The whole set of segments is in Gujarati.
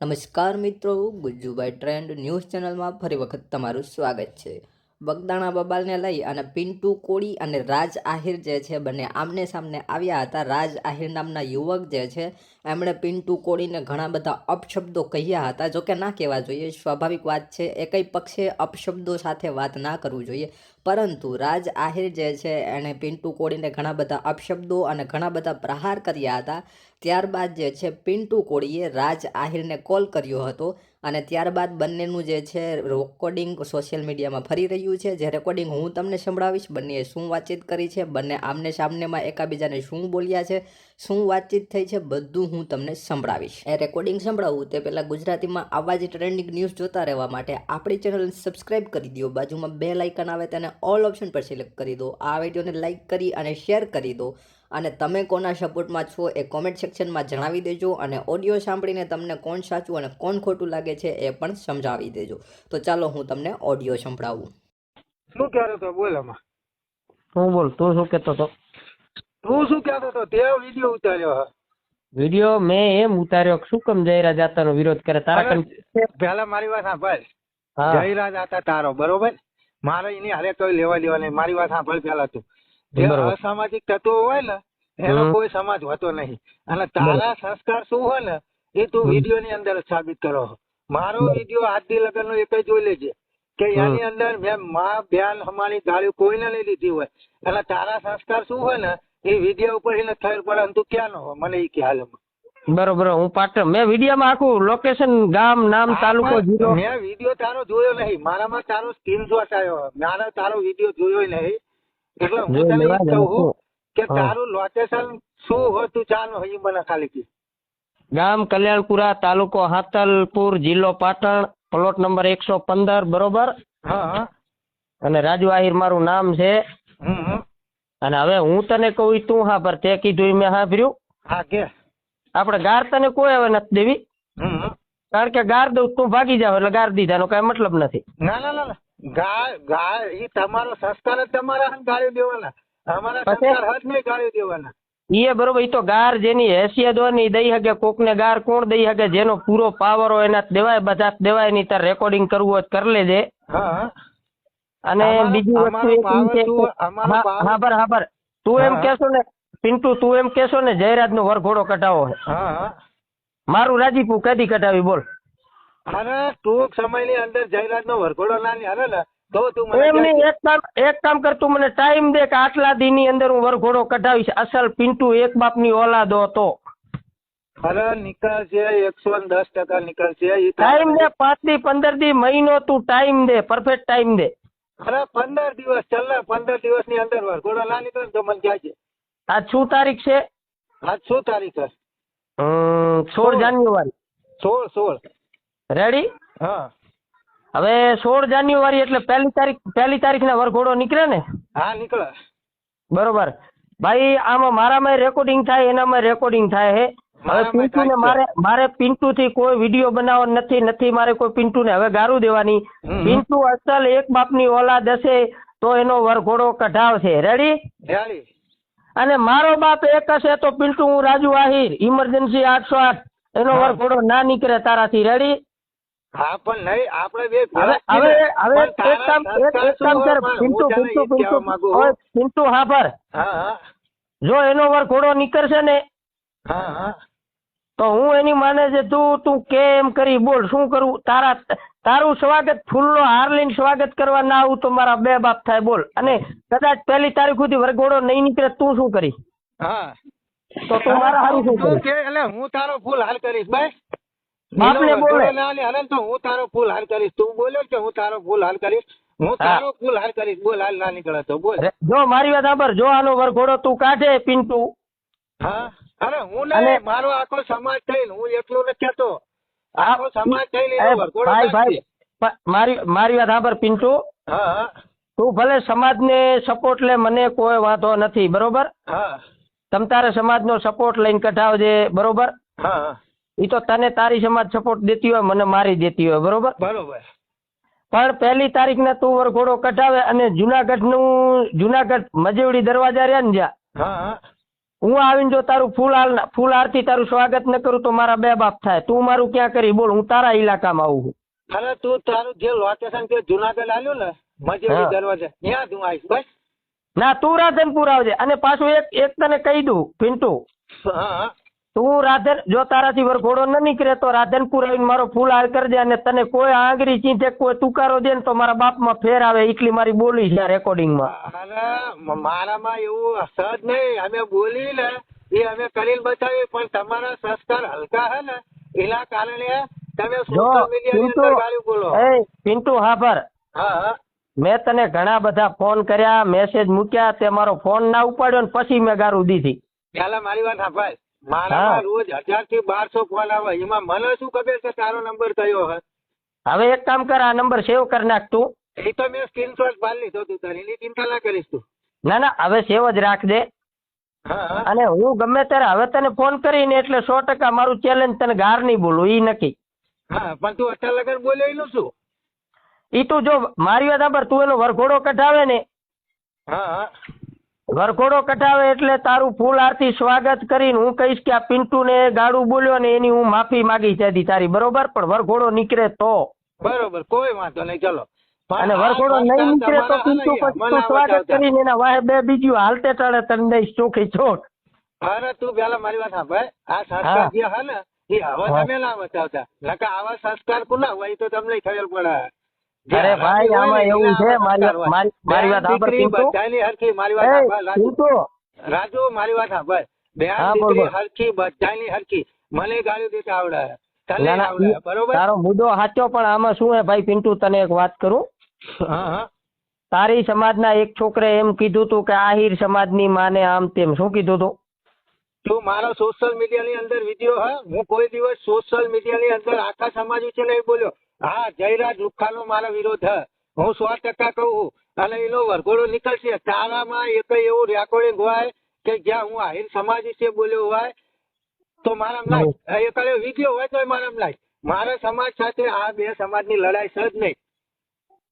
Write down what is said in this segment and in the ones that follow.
નમસ્કાર મિત્રો ગુજ્જુભાઈ ટ્રેન્ડ ન્યૂઝ ચેનલમાં ફરી વખત તમારું સ્વાગત છે. બગદાણા બબાલને લઈ અને પિન્ટુ કોળી અને રાજ આહિર જે છે, બંને આમને સામને આવ્યા હતા. રાજ આહિર નામના યુવક જે છે, એમણે પિન્ટુ કોળીને ઘણા બધા અપશબ્દો કહ્યા હતા. જો કે ના કહેવા જોઈએ, સ્વાભાવિક વાત છે એકઈ પક્ષે અપશબ્દો સાથે વાત ના કરવું જોઈએ. પરંતુ રાજ આહિર જે છે, એણે પિન્ટુ કોળીને ઘણા બધા અપશબ્દો અને ઘણા બધા પ્રહાર કર્યા હતા. ત્યારબાદ જે છે, પિન્ટુ કોળીએ રાજ આહિરને કોલ કર્યો હતો. અને ત્યારબાદ બંનેનું જે છે રેકોર્ડિંગ સોશિયલ મીડિયામાં ફરી રહ્યું છે. જે રેકોર્ડિંગ હું તમને સંભળાવીશ, બંનેએ શું વાતચીત કરી છે, બંને આમને સામનેમાં એકાબીજાને શું બોલ્યા છે, શું વાતચીત થઈ છે, બધું હું તમને સંભળાવીશ. એ રેકોર્ડિંગ સંભળાવું તે પહેલાં ગુજરાતીમાં આવા જ ટ્રેન્ડિંગ ન્યૂઝ જોતા રહેવા માટે આપણી ચેનલને સબસ્ક્રાઇબ કરી દો. બાજુમાં બે લાઇકન આવે તેને ઓલ ઓપ્શન પર સિલેક્ટ કરી દો. આ વિડીયોને લાઇક કરી અને શેર કરી દો. અને તમે કોના સપોર્ટમાં છો એ કોમેન્ટ સેક્શનમાં જણાવી દેજો અને ઓડિયો સાંભળીને તમને કોણ સાચું અને કોણ ખોટું લાગે છે એ પણ સમજાવી દેજો. તો ચાલો હું તમને ઓડિયો સંભળાવું. શું કહેતો તો બોલ આમાં. તું બોલ તું શું કહેતો હતો? તું શું કહેતો તો તે વીડિયો ઉતાર્યો વિડિયો વીડિયો મેં એમ ઉતાર્યો કે શું કેમ જયરા જાતાનો વિરોધ કરે? તારા કન પહેલા મારી વાત સાંભળ. હા. જાતા હતા તારો બરોબર? મારે એની હારે કોઈ લેવા દેવા નહીં. મારી વાત સાંભળ પહેલા તું. જે અસામાજિક તત્વો હોય ને એનો કોઈ સમાજ હોતો નહીં. અને તારા સંસ્કાર શું હોય ને એ તું વીડિયો ની અંદર સાબિત કરો. મારો વીડિયો આજથી લગન નો એક જોઈ લેજે કે એની અંદર મેં માં બેન અમારી ગાળીઓ કોઈને નહીં લીધી હોય. અને તારા સંસ્કાર શું હોય ને એ વીડિયો ઉપર એને થયેલ પડે તું ક્યાં નો હોય મને એ ખ્યાલ બરોબર હું પાટણ મેં વિડીયોમાં આખું લોકેશન ગામ નામ તાલુકો જિલ્લો મેં વીડિયો તારો જોયો નહીં. મારામાં તારો સ્ક્રીનશોટ આવ્યો. મારે તારો વીડિયો જોયો નહીં. એટલે હું તને લેવા કહું કે તારું લોકેશન શું હતું ચાલો એ મને ખાલી કી ગામ કલ્યાણપુરા તાલુકો હાતલપુર જિલ્લો પાટણ પ્લોટ નંબર એકસો પંદર બરોબર? અને રાજુ આહિર મારું નામ છે. અને હવે હું તને કહું તું હા પર તે કીધું મેં સાંભળ્યું હા કે. આપણે ગાર તને કોઈ હવે નથી દેવી. કારણ કે ગાર દઉં તું ભાગી જાવ એટલે ગાર દીધાનો કઈ મતલબ નથી. ના ના ના. ના ગાય ગાય એ તમારો સંસ્કાર જ તમારા હાથ ગાળી દેવાના. અમારા સંસ્કાર હાથ નહીં ગાળી દેવાના. ઈ બરોબર ઈ તો ગાર જેની હેસિયત હોય ને દઈ શકે ગાર કોણ દઈ શકે જેનો પૂરો પાવર હોય એના દેવાય બધા દેવાય નહીં તાર રેકોર્ડિંગ કરવું હોય કરી લેજે. અને બીજી વસ્તુ હા બર હા બર. તું એમ કેશો ને પિન્ટુ તું એમ કેશો ને જયરાજ નો વરઘોડો કઢાવો છે હા હા. મારું રાજીપુ કદી કઢાવી બોલ. અરે ટૂંક સમયની અંદર જયરાજનો વરઘોડો ના હારે ને તો તું મને એમ નહીં એક કામ એક કામ કર તું મને ટાઈમ દે કે આટલા દી ની અંદર હું વરઘોડો કઢાવીશ. અસલ પિન્ટુ એક બાપની ઓલાદો હતો. અરે નીકળશે એકસો દસ ટકા નિકાલ છે ટાઈમ દે પાંચથી પંદર દી મહિનો તું ટાઈમ દે પરફેક્ટ ટાઈમ દે. અરે પંદર દિવસ ચાલ પંદર દિવસની અંદર વરઘોડો ના નીકળે તો મને છે આજ શું તારીખ છે? આજ શું તારીખ છે? સોળ. જાન્યુઆરી. સોળ સોળ. રેડી હા. હવે સોળ જાન્યુઆરી એટલે પહેલી તારીખ પહેલી તારીખના વરઘોડો નીકળે ને? હા નીકળે. બરોબર. ભાઈ આમાં મારામાં રેકોર્ડિંગ થાય એનામાં રેકોર્ડિંગ થાય હે. હવે પિન્ટુ ને મારે મારે પિન્ટુ થી કોઈ વીડિયો બનાવો નથી નથી મારે કોઈ પિન્ટુ ને હવે ગારું દેવાની. પિન્ટુ અસલ એક બાપની ઓલાદ હશે તો એનો વરઘોડો કઢાવશે. રેડી રેડી અને મારો બાપ એક હશે તો પિન્ટુ હું રાજુ આહિર. ઇમરજન્સી આઠસો આઠ. એનો વરઘોડો ના નીકળે તારાથી. રેડી હા પણ નહીં આપણે બે હવે હવે હવે એક કામ એક કામ કર પિન્ટુ પિન્ટુ ઈ જ કહેવા માંગુ પિન્ટુ ઓય, પિન્ટુ હા પર હા હા. જો એનો વરઘોડો નીકળશે ને હા હા. તો હું એની માને છે તું તું કે એમ કરી બોલ શું કરું? તારા તારું સ્વાગત ફૂલનો હાર લઈને સ્વાગત કરવા ના આવું તો મારા બે બાપ થાય બોલ. અને કદાચ પહેલી તારીખ સુધી વરઘોડો નહીં નીકળે તું શું કરી હા. તો તું મારા હારું શું કે એટલે હું તારો ફૂલ હાલ કરીશ ભાઈ બાપને બોલે. વરઘોડો ના લે, હાલે ને તો હું તારો ફૂલ હાર કરીશ. તું બોલ્યો કે હું તારો ફૂલ હાર કરીશ? હું તારો ફૂલ હાલ કરીશ. બોલ હાલ ના નીકળે તો બોલ. જો મારી વાત સાંભળ. જો આનો વરઘોડો તું કાઢે પિન્ટુ. હા? અરે હું અને- ને મારો આખો સમાજ થઈને હું એકલો નથી આખો સમાજ થઈને ભાઈ ભાઈ મારી મારી વાત સાંભળ પિન્ટુ. હા તું ભલે સમાજને સપોર્ટ લે મને કોઈ વાંધો નથી. બરોબર? હા. તમ તારે સમાજનો સપોર્ટ લઈને કઢાવજે. બરોબર? હા. એ તો તને તારી સમાજ સપોર્ટ દેતી હોય મને મારી દેતી હોય બરોબર? બરોબર. પણ પહેલી તારીખને તું વરઘોડો કઢાવે અને જુનાગઢનું જુનાગઢ મજેવડી દરવાજા રહ્યા ને જ્યાં? હા આવીને જો તારું ફૂલ હાલ ફૂલ આરતી તારું સ્વાગત ન કરું તો મારા બે બાપ થાય. તું મારું ક્યાં કરી? બોલ હું તારા ઇલાકામાં આવું છું. અરે તું તારું જે લોકેશન તે જુનાગઢ આવ્યું ને મજેવડી દરવાજા ત્યાં તું આવીશ બસ. ના તું રાધનપુર આવજે. અને પાછું એક એક તને કહી દઉં પિન્ટુ. હા. તું રાધન જો તારાથી વરઘોડો ન નીકળે તો રાધનપુર આવીને મારો ફૂલ હાર કરજે અને તને કોઈ આંગળી ચીંધે કોઈ તુકારો દે ને તો મારા બાપમાં ફેર આવે એટલી મારી બોલી છે રેકોર્ડિંગમાં મારામાં એવું સહજ નહીં. અમે બોલી ને એ અમે કરીને બતાવી પણ તમારા સંસ્કાર હલકા હે ને એના કારણે તમે સોશિયલ મીડિયાની પિન્ટુ અંદર ગાળ્યું બોલો. એ પિન્ટુ હાભર હા હા. મેં તને ઘણા બધા ફોન કર્યા મેસેજ મૂક્યા તે મારો ફોન ના ઉપાડ્યો ને પછી મેં ગારું દીધી. પેલા મારી વાત સાંભળ મારામાં હા. રોજ હજારથી બારસો ફોન આવે. એમાં મને શું ખબર કે તારો નંબર કયો હે? હવે એક કામ કર આ નંબર સેવ કરી નાખ તું. એ તો મેં સ્ક્રીનશોટ પાડી લીધો તું તારી. એની ચિંતા ના કરીશ તું. ના ના હવે સેવ જ હા અને હું ગમે ત્યારે હવે તને ફોન કરીને એટલે સો ટકા મારું ચેલેન્જ તને ગાર નહીં બોલું ઈ નક્કી. હા પણ તું અઠા લગન બોલ્યો એનું શું? ઈ તું જો મારી વાત આબર તું એનો વરઘોડો કઢાવે ને. હા. વરઘોડો કઢાવે એટલે તારું ફૂલ આરતી સ્વાગત કરીને હું કહીશ કે આ પિન્ટુને ગાડું બોલ્યો ને એની હું માફી માગી ત્યાંથી તારી. બરોબર? પણ વરઘોડો નીકળે તો. બરોબર કોઈ વાંધો નહીં ચલો. અને વરઘોડો નહીં નીકળે તો પિન્ટુ પછી સ્વાગત કરીને એના વાહે બે બીજું હાલતે ટાળે તને દઈશ ચોખી ચોટ અરે તું પેલા મારી વાત સાંભળ. આ સંસ્કાર જે હે ને એ હવે તમે ના બતાવતા નકા આવા સંસ્કાર કુલા હોય તો તમને ખબર પડે. અરે ભાઈ, આમાં એવું છે, મારી- મારી- વાત સાંભળ. હરખી મારી વાત સાંભળ, રાજુ. મારી વાત સાંભળ. બેન દીકરી હરખી બધાયની હરખી. મને ગાળી દેતા આવડે બરોબર? તારો મુદ્દો સાચો પણ આમાં શું હે ભાઈ પિન્ટુ તને એક વાત કરું? હા હા. તારી સમાજના એક છોકરે એમ કીધું તું કે આહિર સમાજની માને આમ તેમ. શું કીધું તું? તું મારો સોશિયલ મીડિયાની અંદર વીડિયો હા? હું કોઈ દિવસ સોશિયલ મીડિયા ની અંદર આખા સમાજ વિશે નહીં બોલ્યો. હા જયરાજ લુખ્ખાનો મારો વિરોધ હે. સો ટકા કહું. અને એનો વરઘોડો નીકળશે. તારામાં એક એવું રેકોર્ડિંગ હોય કે જ્યાં હું આહિર સમાજ વિશે બોલ્યો હોય તો મારા એક વીડિયો હોય તો મારા લાય મારા સમાજ સાથે આ બે સમાજની લડાઈ છે જ નહીં.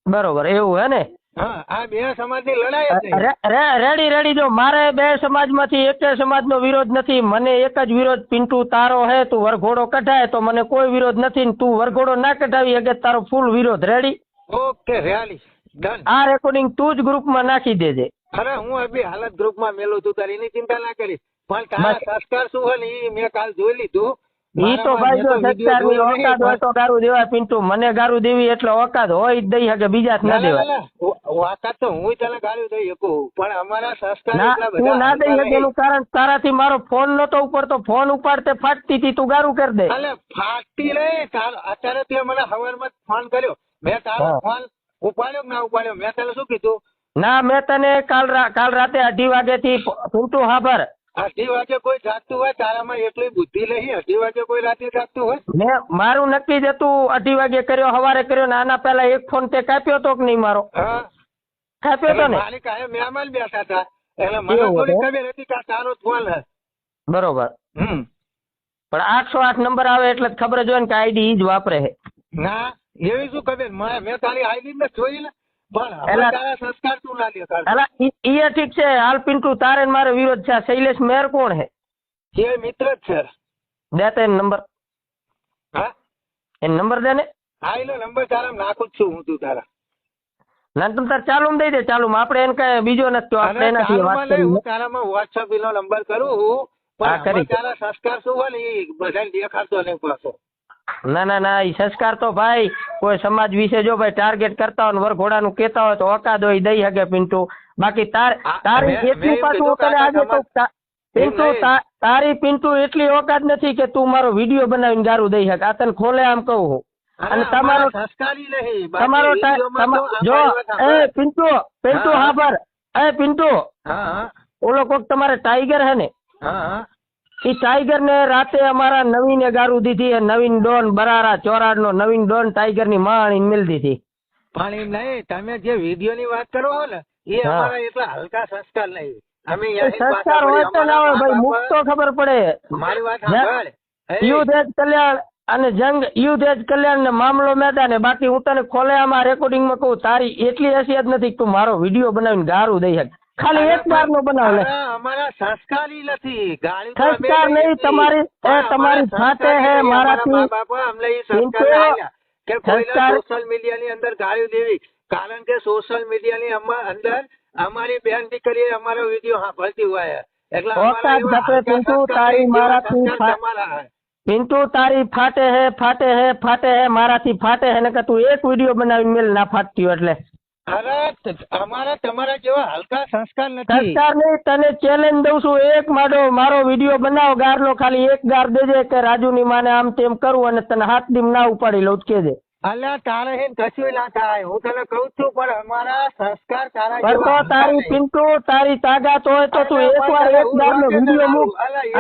બરોબર. એવું હે ને? આ બે સમાજની લડાઈ રેડી રેડી જો મારે બે સમાજમાંથી એક સમાજનો વિરોધ નથી મને એક જ વિરોધ પિન્ટુ તારો હે તું વરઘોડો કઢાય તો મને કોઈ વિરોધ નથી ને તું વરઘોડો ના કઢાવી શકે તારો ફૂલ વિરોધ. Ready okay rally done. આ રેકોર્ડિંગ તું જ ગ્રુપમાં નાખી દેજે. અરે હું અભી હાલત ગ્રુપમાં મેલું છું તારી એની ચિંતા ના કરીશ. પણ તારા સંસ્કાર શું હોય ને એ મેં કાલ જોઈ લીધું. ઈ તો ભાઈ જો સત્તારની ઓકાત હોય તો ગારું દેવાય પિન્ટુ. મને ગારું દેવી એટલે ઓકાત હોય જ દઈ શકે બીજા ના દેવાય. ઓકાત તો હું તને ગારું દઈ શકું. પણ અમારા સંસ્કાર તું ના દઈ શકે એનું કારણ તારાથી મારો ફોન નતો ઉપર તો ફોન ઉપાડતે ફાટતી હતી તું ગારું કરી દે. અલે ફાટતી નહીં. અત્યારે તે મને હવારમાં માં ફોન કર્યો. મેં તારો ફોન ઉપાડ્યો ના ઉપાડ્યો? મેં તને શું કીધું? ના મેં તને કાલ કાલ રાતે અઢી વાગે થી પિન્ટુ હાભર અઢી વાગે કોઈ જાગતું હોય તારામાં એટલી બુદ્ધિ નહીં અઢી વાગે કોઈ રાતે જાગતું હોય? ને મારું નક્કી જ હતું અઢી વાગે કર્યો સવારે કર્યો ને આના પહેલા એક ફોન તે કાપ્યો તો કે નહીં મારો? કાપ્યો તો ને? મારી કાંઈ મહેમાન બેઠા હતા. એટલે મને થોડી ખબર હતી કે તારો ફોન હે. બરોબર. હમ. પણ આઠસો આઠ નંબર આવે એટલે ખબર જ હોય ને કે આઈડી ઈ જ વાપરે છે. ના એવી શું ખબર? મેં મેં તારી આઈડી ને જોઈ ને ઈ ઠીક છે હાલ પિન્ટુ તારે મારે વિરોધ છે. શૈલેષ મેર કોણ હે? એ મિત્ર જ છે. દે તે નંબર. હા? એ નંબર દે ને? હા એનો નંબર તારા નાખું જ છું હું તું તારા. ના તું તાર ચાલુ દઈ દે ચાલુ આપણે એને કઈ બીજો નથી તો આપણે એનાથી વાત કરી હું તારામાં વોટ્સઅપ નો નંબર કરું પણ તારા સંસ્કાર શું હોય ને એ બધાને દેખાડતો નહીં પાછો. ના ના ના એ સંસ્કાર તો ભાઈ કોઈ સમાજ વિશે જો ભાઈ ટાર્ગેટ કરતા હોય ને વરઘોડાનું કેતા હોય તો ઓકાદ હોય દઈ શકે પિન્ટુ. બાકી તાર તારી એટલી પાછું આ આજે તો પિન્ટુ તારી પિન્ટુ એટલી ઓકાત નથી કે તું મારો વીડિયો બનાવીને ગારું દઈ શકે. આ તને ખોલે આમ કહું હું. અને તમારો તમારો જો. એ પિન્ટુ પિન્ટુ હા. પર એ પિન્ટુ. ઓલો કોક તમારે ટાઈગર હે ને? હા. ઈ ટાઈગર ને રાતે અમારા નવીન ગારું દીધી નવીન ડોન બરારા ચોરાડ નો નવીન ડોન ટાઈગરની માણી મિલ દીધી. પણ એમ નહીં તમે જે વીડિયો ની વાત કરો ને એ અમારા એટલા હલકા સંસ્કાર નહીં. અમે સંસ્કાર હોય તો ના હોય ભાઈ મુખ તો ખબર પડે. મારી વાત સાંભળ. યુદ્ધ એજ કલ્યાણ અને જંગ યુદ્ધ એજ કલ્યાણ ને મામલો મેદાન ને બાકી હું તને ખોલે આમાં રેકોર્ડિંગમાં કહું તારી એટલી હસિયત નથી કે તું મારો વીડિયો બનાવીને ગારું દઈ શક ખાલી એક વાર નો બનાવ અમારા સંસ્કારી નથી. ગાળી સંસ્કાર નહીં, તમારી- તમારી જાતે હે, મારાથી- અમારા અમને એ સંસ્કાર ના કે સોશિયલ મીડિયાની અંદર ગાળી દેવી. કારણ કે સોશિયલ મીડિયા ની અંદર અમારી બેન દીકરી અમારો વીડિયો સાંભળતી હોય. એટલે ઓકાત એવા પિન્ટુ, તારી મારાથી હે. પિન્ટુ તારી ફાટે હે ફાટે હે ફાટે હે મારાથી ફાટે હે ને કે તું એક વીડિયો બનાવી મેલ ના ફાટતી એટલે. અરે અમારા તમારા જેવા હલકા સંસ્કાર નથી. સંસ્કાર નહીં તને ચેલેન્જ દઉં છું. એક મારો મારો વીડિયો બનાવ ગારનો ખાલી એક ગાર દેજે કે રાજુની માને આમ તેમ કરું અને તને હાથ દીમ ના ઉપાડી લઉં કેજે. અલ્યા તારે હેન કશું ના થાય. હું તને કહું છું પણ અમારા સંસ્કાર તારા તો તારી પિન્ટુ તારી તાકાત હોય તો તું એક એકવાર એક હું ગારનો વીડિયો મૂક.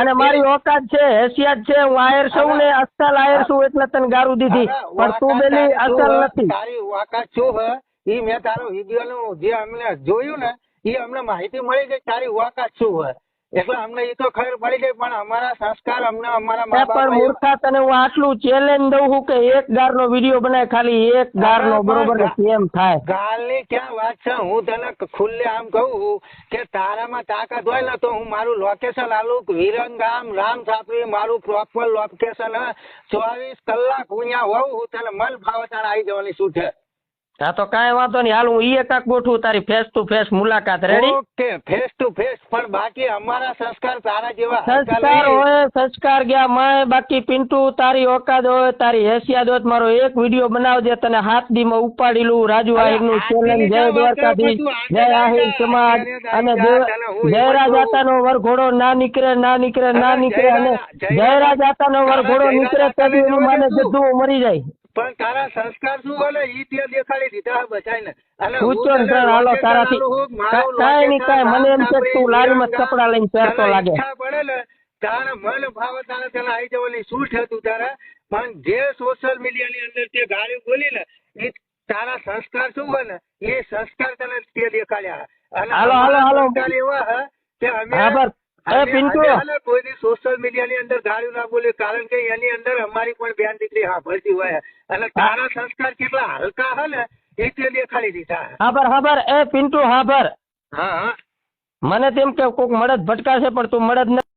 અને મારી. ઓકાત છે હેસિયત છે. હું આયર છું ને અસલ આયર છું એટલે તને ગારું દીધી. પણ તું બેલી અસલ નથી. તારી ઓકાત શું હે? ઈ મેં તારો વીડિયો નું જે અમને જોયું ને ઈ અમને માહિતી મળી ગઈ તારી વાકાત શું હોય. એટલે અમને ઈ તો ખબર પડી ગઈ પણ અમારા સંસ્કાર અમને અમારા મા પણ મૂર્ખા તને હું આટલું ચેલેન્જ દઉં છું કે એક ગારનો વીડિયો બનાય ખાલી એક ગાર નો બરોબર ને? કેમ થાય? ગાલની ક્યાં વાત છે? હું તને ખુલ્લે આમ કહું કે તારામાં તાકાત હોય ને તો હું મારું લોકેશન આલું વિરંગામ રામ છાપરી મારું પ્રોપર લોકેશન ચોવીસ કલાક હું અહીંયા હોઉં હું તને મન ફાવતાણ તારે આવી જવાની શું છે? હા તો કાંઈ વાંધો નહીં. હાલ હું ઈ એકાક ગોઠવું તારી ફેસ ટુ ફેસ મુલાકાત. Ready okay face to face પણ બાકી અમારા સંસ્કાર તારા જેવા સંસ્કાર હોય સંસ્કાર ગયા માય બાકી પિન્ટુ તારી ઓકાદ હોય તારી હેસિયાદ હોય મારો એક વીડિયો બનાવજે તને હાથ દીમાં ઉપાડી લઉં રાજુ આહિરનું ચેલેન્જ જય દ્વારકાધીશ જય આહિર સમાજ અને આવી જાય, તને હું જયરાજ એમ વરઘોડો ના નીકળે ના નીકળે ના નીકળે અને જયરાજ- જયરાજ આતાનો અરે, વરઘોડો નીકળે તબી એનું માને. જતું મરી જાય. પણ તારા સંસ્કાર શું બોલે ઈ તે દેખાડી દીધા બચાઈને અને પૂછો ને સર, હાલો તારાથી. મારું નહીં, location મને એમ છે કે તું લારીમાં કપડાં લઈને પહેરતો લાગે. પડે તારે મન ભાવ તારે તને આવી જવાની શું થતું તારે પણ જે સોશિયલ મીડિયા ની અંદર તે ગાળી બોલી ને એ તારા સંસ્કાર શું હોય ને એ સંસ્કાર તને તે દેખાડ્યા અને હાલો, હાલો, હાલો. એવા હે. એ અમે- પિન્ટુ. બેન હોય. અને તારા સંસ્કાર કેટલા હલકા હે ને એટલે દેખાડી દીધા. હાબર હાબર એ પિન્ટુ હાબર હા મને તેમ કે કોક મળદ ભટકાશે પણ તું મળદ